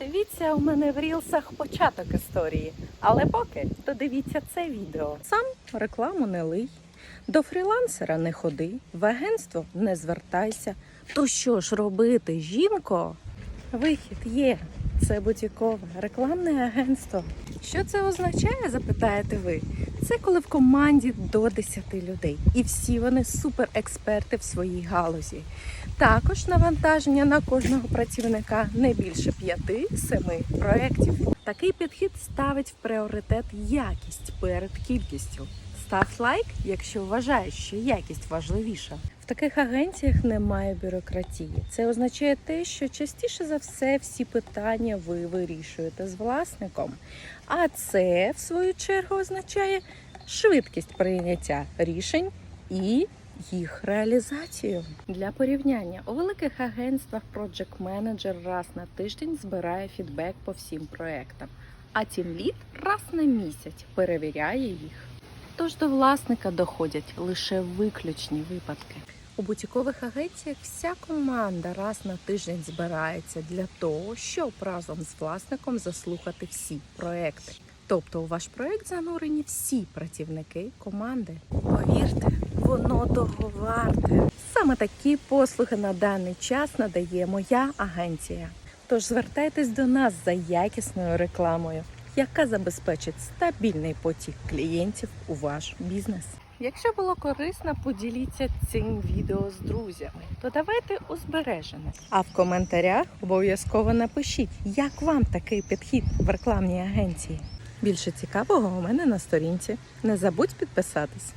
Дивіться, у мене в рілсах початок історії. Але поки додивіться це відео. Сам рекламу не лий, до фрілансера не ходи, в агентство не звертайся. То що ж робити, жінко? Вихід є. Це бутікове рекламне агентство. Що це означає, запитаєте ви? Це коли в команді до 10 людей, і всі вони суперексперти в своїй галузі. Також навантаження на кожного працівника не більше 5-7 проєктів. Такий підхід ставить в пріоритет якість перед кількістю. Став лайк, якщо вважаєш, що якість важливіша. В таких агенціях немає бюрократії. Це означає те, що частіше за все всі питання ви вирішуєте з власником. А це, в свою чергу, означає швидкість прийняття рішень і їх реалізацію. Для порівняння у великих агентствах Project Manager раз на тиждень збирає фідбек по всім проектам, а Lead раз на місяць перевіряє їх. Тож до власника доходять лише виключні випадки. У бутікових агенціях вся команда раз на тиждень збирається для того, щоб разом з власником заслухати всі проекти. Тобто у ваш проект занурені всі працівники команди. Повірте, воно того варте. Саме такі послуги на даний час надає моя агенція. Тож звертайтесь до нас за якісною рекламою, яка забезпечить стабільний потік клієнтів у ваш бізнес. Якщо було корисно, поділіться цим відео з друзями. то давайте узбережене. А в коментарях обов'язково напишіть, як вам такий підхід в рекламній агенції. Більше цікавого у мене на сторінці. Не забудь підписатись.